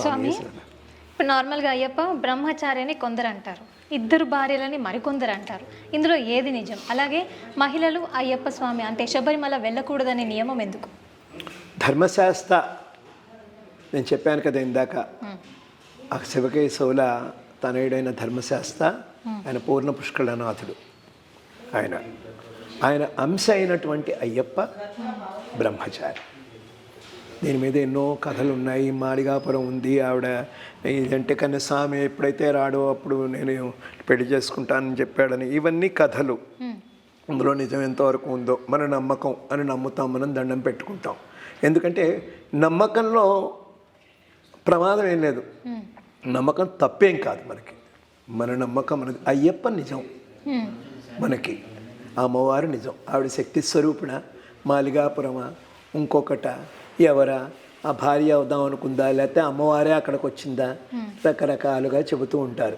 స్వామి. ఇప్పుడు నార్మల్గా అయ్యప్ప బ్రహ్మచారి అని కొందరు అంటారు ఇద్దరు భార్యలని మరికొందరు అంటారు ఇందులో ఏది నిజం? అలాగే మహిళలు అయ్యప్ప స్వామి అంటే శబరిమల వెళ్ళకూడదనే నియమం ఎందుకు? ధర్మశాస్త్ర నేను చెప్పాను కదా ఇందాక. ఆ శివకేశవుల తనయుడైన ధర్మశాస్త్ర ఆయన పూర్ణ పుష్కళనాథుడు ఆయన ఆయన అంశ అయినటువంటి అయ్యప్ప బ్రహ్మచారి. దీని మీద ఎన్నో కథలు ఉన్నాయి మాడిగాపురం ఉంది ఆవిడ. ఇదంటే కన్నా స్వామి ఎప్పుడైతే రాడో అప్పుడు నేను పెళ్ళి చేసుకుంటానని చెప్పాడని ఇవన్నీ కథలు. అందులో నిజం ఎంతవరకు ఉందో మన నమ్మకం అని నమ్ముతాం మనం దండం పెట్టుకుంటాం. ఎందుకంటే నమ్మకంలో ప్రమాదం ఏం లేదు. నమ్మకం తప్పేం కాదు మనకి. మన నమ్మకం మనది అయ్యప్ప నిజం. మనకి. అమ్మవారు నిజం. ఆవిడ శక్తి స్వరూపిణ మాలిగాపురమా ఇంకొకట ఎవరా? ఆ భార్య అవుదాం అనుకుందా లేకపోతే అమ్మవారే అక్కడికి వచ్చిందా రకరకాలుగా చెబుతూ ఉంటారు.